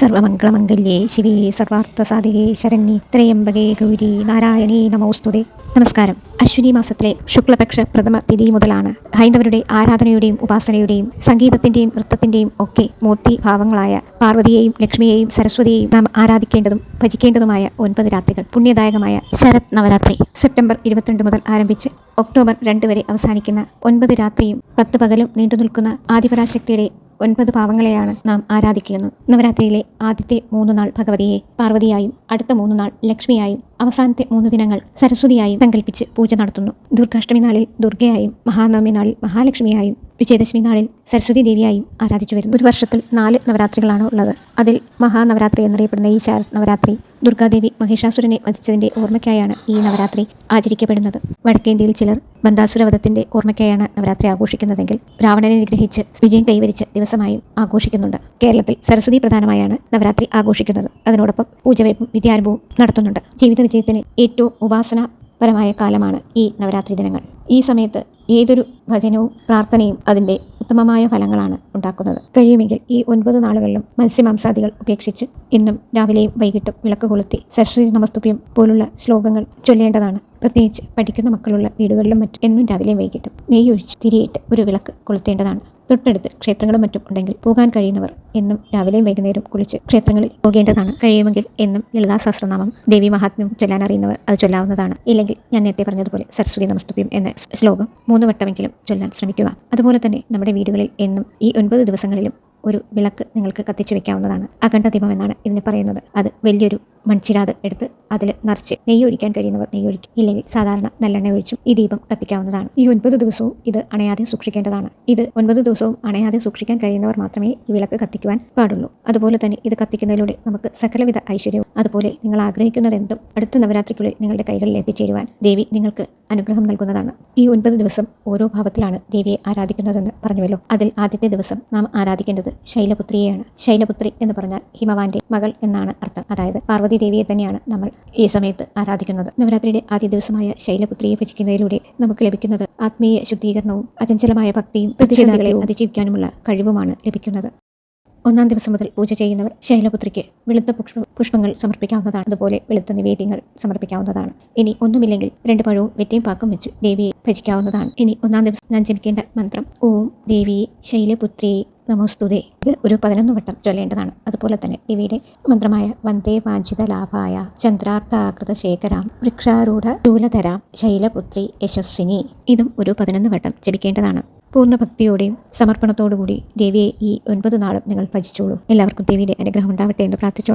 സർവമംഗളമംഗല്യേ ശിവേ സർവാർത്ഥസാധികേ ശരണ്യേ ത്രയംബകേ ഗൗരി നാരായണേ നമോസ്തുതേ. നമസ്കാരം. അശ്വിനി മാസത്തിലെ ശുക്ലപക്ഷ പ്രഥമ തിഥി മുതലാണ് ഹൈന്ദവരുടെ ആരാധനയുടെയും ഉപാസനയുടെയും സംഗീതത്തിന്റെയും നൃത്തത്തിന്റെയും ഒക്കെ മൂർത്തി ഭാവങ്ങളായ പാർവതിയെയും ലക്ഷ്മിയെയും സരസ്വതിയെയും നാം ആരാധിക്കേണ്ടതും ഭജിക്കേണ്ടതുമായ ഒൻപത് രാത്രികൾ. പുണ്യദായകമായ ശരത് നവരാത്രി സെപ്റ്റംബർ ഇരുപത്തിരണ്ട് മുതൽ ആരംഭിച്ച് ഒക്ടോബർ രണ്ട് വരെ അവസാനിക്കുന്ന ഒൻപത് രാത്രിയും പത്ത് പകലും നീണ്ടു നിൽക്കുന്ന ആദിപരാശക്തിയുടെ ഒൻപത് ഭാവങ്ങളെയാണ് നാം ആരാധിക്കുന്നത് നവരാത്രിയിലെ ആദ്യത്തെ മൂന്ന് നാൾ ഭഗവതിയെ പാർവതിയായും അടുത്ത മൂന്ന് നാൾ ലക്ഷ്മിയായും അവസാനത്തെ മൂന്ന് ദിനങ്ങൾ സരസ്വതിയായും സങ്കല്പിച്ച് പൂജ നടത്തുന്നു. ദുർഗാഷ്ടമി നാളിൽ ദുർഗയായും മഹാനവമി നാളിൽ മഹാലക്ഷ്മിയായും വിജയദശമി നാളിൽ സരസ്വതി ദേവിയായും ആരാധിച്ചു വരുന്നു. ഒരു വർഷത്തിൽ നാല് നവരാത്രികളാണ് ഉള്ളത്. അതിൽ മഹാനവരാത്രി എന്നറിയപ്പെടുന്ന ഈ ശാരദ് നവരാത്രി ദുർഗാദേവി മഹിഷാസുരനെ വധിച്ചതിന്റെ ഓർമ്മയ്ക്കായാണ് ഈ നവരാത്രി ആചരിക്കപ്പെടുന്നത്. വടക്കേന്ത്യയിൽ ചിലർ ബന്ധാസുരവധത്തിന്റെ ഓർമ്മയ്ക്കായാണ് നവരാത്രി ആഘോഷിക്കുന്നതെങ്കിൽ രാവണനെ നിഗ്രഹിച്ച് വിജയം കൈവരിച്ച ദിവസമായും ആഘോഷിക്കുന്നുണ്ട്. കേരളത്തിൽ സരസ്വതി പ്രധാനമായാണ് നവരാത്രി ആഘോഷിക്കുന്നത്. അതിനോടൊപ്പം പൂജവയ്പും വിദ്യാരംഭവും നടത്തുന്നുണ്ട്. ജീവിത വിജയത്തിന് ഏറ്റവും ഉപാസനാപരമായ കാലമാണ് ഈ നവരാത്രി ദിനങ്ങൾ. ഈ സമയത്ത് ഏതൊരു ഭജനവും പ്രാർത്ഥനയും അതിന്റെ ഉത്തമമായ ഫലങ്ങളാണ് ഉണ്ടാക്കുന്നത്. കഴിയുമെങ്കിൽ ഈ ഒൻപത് നാളുകളിലും മത്സ്യമാംസാദികൾ ഉപേക്ഷിച്ച് ഇന്നും രാവിലെയും വൈകിട്ടും വിളക്ക് കൊളുത്തി സരസ്വതി നമസ്തുപ്യം പോലുള്ള ശ്ലോകങ്ങൾ ചൊല്ലേണ്ടതാണ്. പ്രത്യേകിച്ച് പഠിക്കുന്ന മക്കളുള്ള വീടുകളിലും മറ്റും എന്നും രാവിലെയും വൈകിട്ടും നെയ്യൊഴിച്ച് തിരിയിട്ട് ഒരു വിളക്ക് കൊളുത്തേണ്ടതാണ്. തൊട്ടടുത്ത് ക്ഷേത്രങ്ങളും മറ്റും ഉണ്ടെങ്കിൽ പോകാൻ കഴിയുന്നവർ എന്നും രാവിലെയും വൈകുന്നേരം കുളിച്ച് ക്ഷേത്രങ്ങളിൽ പോകേണ്ടതാണ്. കഴിയുമെങ്കിൽ എന്നും ലളിതാ സഹസ്രനാമം ദേവി മഹാത്മ്യം ചൊല്ലാൻ അറിയുന്നവർ അത് ചൊല്ലാവുന്നതാണ്. ഇല്ലെങ്കിൽ ഞാൻ നേരത്തെ പറഞ്ഞതുപോലെ സരസ്വതി നമസ്തുപ്യം എന്ന ശ്ലോകം മൂന്ന് വട്ടമെങ്കിലും ചൊല്ലാൻ ശ്രമിക്കുക. അതുപോലെ തന്നെ നമ്മുടെ വീടുകളിൽ എന്നും ഈ ഒൻപത് ദിവസങ്ങളിലും ഒരു വിളക്ക് നിങ്ങൾക്ക് കത്തിച്ചു വെക്കാവുന്നതാണ്. അഖണ്ഡ ദീപം എന്നാണ് ഇതിന് പറയുന്നത്. അത് വലിയൊരു മൺചിരാത് എടുത്ത് അതിൽ നിറച്ച് നെയ്യ് ഒഴിക്കാൻ കഴിയുന്നവർ നെയ്യ് ഒഴിക്കും. ഇല്ലെങ്കിൽ സാധാരണ നല്ലെണ്ണ ഒഴിച്ചും ഈ ദീപം കത്തിക്കാവുന്നതാണ്. ഈ ഒൻപത് ദിവസവും ഇത് അണയാതെ സൂക്ഷിക്കേണ്ടതാണ്. ഇത് ഒൻപത് ദിവസവും അണയാതെ സൂക്ഷിക്കാൻ കഴിയുന്നവർ മാത്രമേ ഈ വിളക്ക് കത്തിക്കുവാൻ പാടുള്ളൂ. അതുപോലെ തന്നെ ഇത് കത്തിക്കുന്നതിലൂടെ നമുക്ക് സകലവിധ ഐശ്വര്യവും അതുപോലെ നിങ്ങൾ ആഗ്രഹിക്കുന്നതെന്തും അടുത്ത നവരാത്രിക്കുള്ളിൽ നിങ്ങളുടെ കൈകളിൽ എത്തിച്ചേരുവാൻ ദേവി നിങ്ങൾക്ക് അനുഗ്രഹം നൽകുന്നതാണ്. ഈ ഒൻപത് ദിവസം ഓരോ ഭാവത്തിലാണ് ദേവിയെ ആരാധിക്കുന്നതെന്ന് പറഞ്ഞുവല്ലോ. അതിൽ ആദ്യത്തെ ദിവസം നാം ആരാധിക്കേണ്ടത് ശൈലപുത്രിയെയാണ്. ശൈലപുത്രി എന്ന് പറഞ്ഞാൽ ഹിമവാന്റെ മകൾ എന്നാണ് അർത്ഥം. അതായത് പാർവതി ദേവിയെ തന്നെയാണ് നമ്മൾ ഈ സമയത്ത് ആരാധിക്കുന്നത്. നവരാത്രിയുടെ ആദ്യ ദിവസമായ ശൈലപുത്രിയെ ഭജിക്കുന്നതിലൂടെ നമുക്ക് ലഭിക്കുന്നത് ആത്മീയ ശുദ്ധീകരണവും അചഞ്ചലമായ ഭക്തിയും പ്രതിഷേധങ്ങളെ അതിജീവിക്കാനുമുള്ള കഴിവുമാണ് ലഭിക്കുന്നത്. ഒന്നാം ദിവസം മുതൽ പൂജ ചെയ്യുന്നവർ ശൈലപുത്രിക്ക് വെളുത്ത പുഷ്പ പുഷ്പങ്ങൾ സമർപ്പിക്കാവുന്നതാണ്. അതുപോലെ വെളുത്ത നിവേദ്യങ്ങൾ സമർപ്പിക്കാവുന്നതാണ്. ഇനി ഒന്നുമില്ലെങ്കിൽ രണ്ട് പഴവും വെറ്റയും പാക്കും വെച്ച് ദേവിയെ ഭജിക്കാവുന്നതാണ്. ഇനി ഒന്നാം ദിവസം ഞാൻ ജപിക്കേണ്ട മന്ത്രം ഓം ദേവിയെ ശൈലപുത്രി നമോസ്തുതേ. ഇത് ഒരു പതിനൊന്ന് വട്ടം ചൊല്ലേണ്ടതാണ്. അതുപോലെ തന്നെ ദേവിയുടെ മന്ത്രമായ വന്ദേ വാഞ്ചിത ലാഭായ ചന്ദ്രാർത്ഥാകൃത ശേഖരാം വൃക്ഷാരൂഢ ശൂലധരാം ശൈലപുത്രി യശസ്വിനി. ഇതും ഒരു പതിനൊന്ന് വട്ടം ജപിക്കേണ്ടതാണ്. പൂർണ ഭക്തിയോടെയും സമർപ്പണത്തോടുകൂടി ദേവിയെ ഈ ഒൻപത് നാളും നിങ്ങൾ ഭജിച്ചോളൂ. എല്ലാവർക്കും ദേവിയുടെ അനുഗ്രഹം ഉണ്ടാവട്ടെ എന്ന് പ്രാർത്ഥിച്ചു